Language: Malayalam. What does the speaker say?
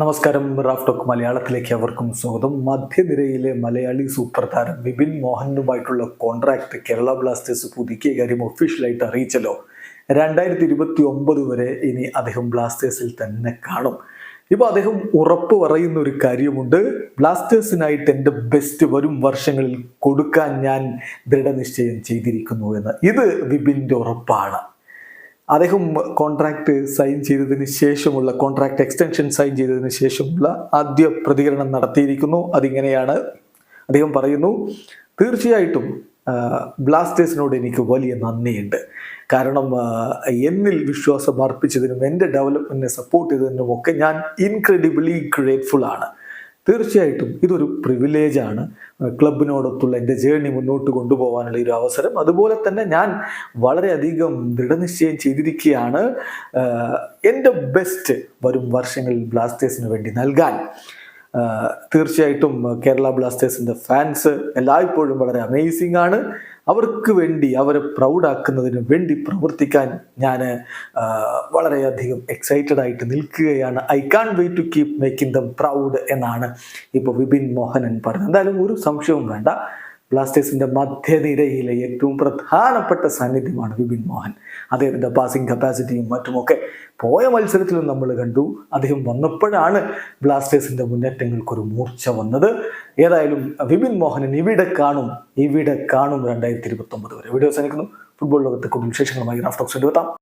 നമസ്കാരം റാഫ് ടോക്ക് മലയാളത്തിലേക്ക് അവർക്കും സ്വാഗതം. മധ്യനിരയിലെ മലയാളി സൂപ്പർ താരം വിപിൻ മോഹനുമായിട്ടുള്ള കോൺട്രാക്ട് കേരള ബ്ലാസ്റ്റേഴ്സ് പുതുക്കിയ കാര്യം ഒഫീഷ്യലായിട്ട് അറിയിച്ചല്ലോ. രണ്ടായിരത്തി ഇരുപത്തി ഒമ്പത് വരെ ഇനി അദ്ദേഹം ബ്ലാസ്റ്റേഴ്സിൽ തന്നെ കാണും. ഇപ്പൊ അദ്ദേഹം ഉറപ്പ് പറയുന്ന ഒരു കാര്യമുണ്ട്. ബ്ലാസ്റ്റേഴ്സിനായിട്ട് എന്റെ ബെസ്റ്റ് വരും വർഷങ്ങളിൽ കൊടുക്കാൻ ഞാൻ ദൃഢനിശ്ചയം ചെയ്തിരിക്കുന്നു എന്ന്. ഇത് വിപിന്റെ ഉറപ്പാണ്. അദ്ദേഹം കോൺട്രാക്ട് സൈൻ ചെയ്തതിന് ശേഷമുള്ള കോൺട്രാക്ട് എക്സ്റ്റൻഷൻ സൈൻ ചെയ്തതിന് ശേഷമുള്ള ആദ്യ പ്രതികരണം നടത്തിയിരിക്കുന്നു. അതിങ്ങനെയാണ് അദ്ദേഹം പറയുന്നു തീർച്ചയായിട്ടും ബ്ലാസ്റ്റേഴ്സിനോട് എനിക്ക് വലിയ നന്ദിയുണ്ട്. കാരണം എന്നിൽ വിശ്വാസം അർപ്പിച്ചതിനും എന്റെ ഡെവലപ്മെന്റിനെ സപ്പോർട്ട് ചെയ്തതിനും ഒക്കെ ഞാൻ ഇൻക്രെഡിബിളി ഗ്രേറ്റ്ഫുൾ ആണ്. തീർച്ചയായിട്ടും ഇതൊരു പ്രിവിലേജാണ് ക്ലബിനോടൊത്തുള്ള എന്റെ ജേർണി മുന്നോട്ട് കൊണ്ടുപോകാനുള്ള ഒരു അവസരം. അതുപോലെ തന്നെ ഞാൻ വളരെയധികം ദൃഢനിശ്ചയം ചെയ്തിരിക്കുകയാണ്. എന്റെ ബെസ്റ്റ് വരും വർഷങ്ങളിൽ ബ്ലാസ്റ്റേഴ്സിന് വേണ്ടി നൽകാൻ. തീർച്ചയായിട്ടും കേരള ബ്ലാസ്റ്റേഴ്സിന്റെ ഫാൻസ് എല്ലായ്പ്പോഴും വളരെ അമേസിംഗ് ആണ്. അവർക്ക് വേണ്ടി അവരെ പ്രൗഡാക്കുന്നതിന് വേണ്ടി പ്രവർത്തിക്കാൻ ഞാൻ വളരെയധികം എക്സൈറ്റഡ് ആയിട്ട് നിൽക്കുകയാണ്. I can't wait to keep making them proud എന്നാണ് ഇപ്പോൾ വിപിൻ മോഹനൻ പറഞ്ഞത്. എന്തായാലും ഒരു സംശയവും വേണ്ട. ബ്ലാസ്റ്റേഴ്സിന്റെ മധ്യനിരയിലെ ഏറ്റവും പ്രധാനപ്പെട്ട സാന്നിധ്യമാണ് വിപിൻ മോഹൻ. അദ്ദേഹത്തിന്റെ പാസിംഗ് കപ്പാസിറ്റിയും മറ്റുമൊക്കെ പോയ മത്സരത്തിലും നമ്മൾ കണ്ടു. അദ്ദേഹം വന്നപ്പോഴാണ് ബ്ലാസ്റ്റേഴ്സിന്റെ മുന്നേറ്റങ്ങൾക്കൊരു മൂർച്ച വന്നത്. ഏതായാലും വിപിൻ മോഹനൻ ഇവിടെ കാണും ഇവിടെ കാണും രണ്ടായിരത്തി ഇരുപത്തൊമ്പത് വരെ. വീഡിയോ അവസാനിക്കുന്നു. ഫുട്ബോൾ ലോകത്തെ കൂടുതൽ വിശേഷങ്ങളുമായി റാഫ്റ്റോക്സ് എടുത്താം